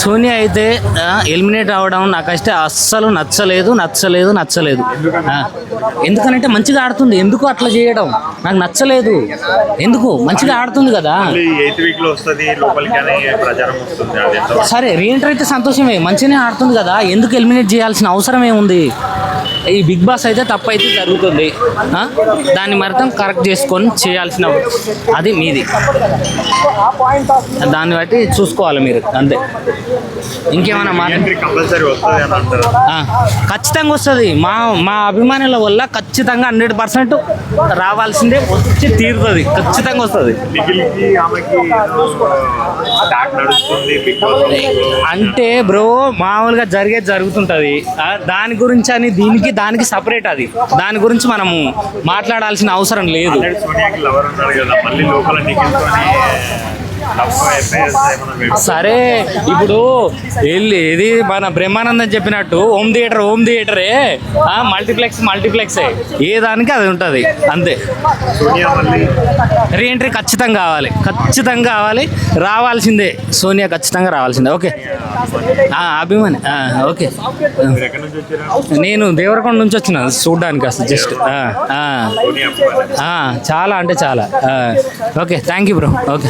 సోనియా అయితే ఎలిమినేట్ అవ్వడం నాకైతే అస్సలు నచ్చలేదు నచ్చలేదు నచ్చలేదు. ఎందుకనంటే మంచిగా ఆడుతుంది. ఎందుకు అట్లా చేయడం? నాకు నచ్చలేదు. ఎందుకు? మంచిగా ఆడుతుంది కదా. సరే రీఎంటర్ అయితే సంతోషమే. మంచిగానే ఆడుతుంది కదా. ఎందుకు ఎలిమినేట్ చేయాల్సిన అవసరం ఏముంది? ఈ బిగ్ బాస్ అయితే తప్పు అయితే జరుగుతుంది దాన్ని మరితం కరెక్ట్ చేసుకొని చేయాల్సిన అది మీది. దాన్ని బట్టి చూసుకోవాలి మీరు అంతే. ఇంకేమైనా ఆ, ఖచ్చితంగా వస్తుంది. మా మా అభిమానుల వల్ల ఖచ్చితంగా హండ్రెడ్ పర్సెంట్ రావాల్సిందే వచ్చి తీరుతుంది. ఖచ్చితంగా వస్తుంది. అంటే బ్రో మామూలుగా జరిగేది జరుగుతుంటది. దాని గురించి అని దీనికి దానికి సపరేట్ అది. దాని గురించి మనము మాట్లాడాల్సిన అవసరం లేదు. సరే ఇప్పుడు వెళ్ళి ఇది మన బ్రహ్మానందం చెప్పినట్టు హోమ్ థియేటర్ హోమ్ థియేటరే. మల్టీప్లెక్స్ మల్టీప్లెక్సే. ఏ దానికి అది ఉంటుంది అంతే. సోనియా ఎంట్రీ రీఎంట్రీ ఖచ్చితంగా కావాలి ఖచ్చితంగా కావాలి. రావాల్సిందే సోనియా ఖచ్చితంగా రావాల్సిందే. ఓకే. అభిమాని ఓకే. నేను దేవరకొండ నుంచి వచ్చిన చూడడానికి అసలు జస్ట్ చాలా అంటే చాలా okay thank you bro okay.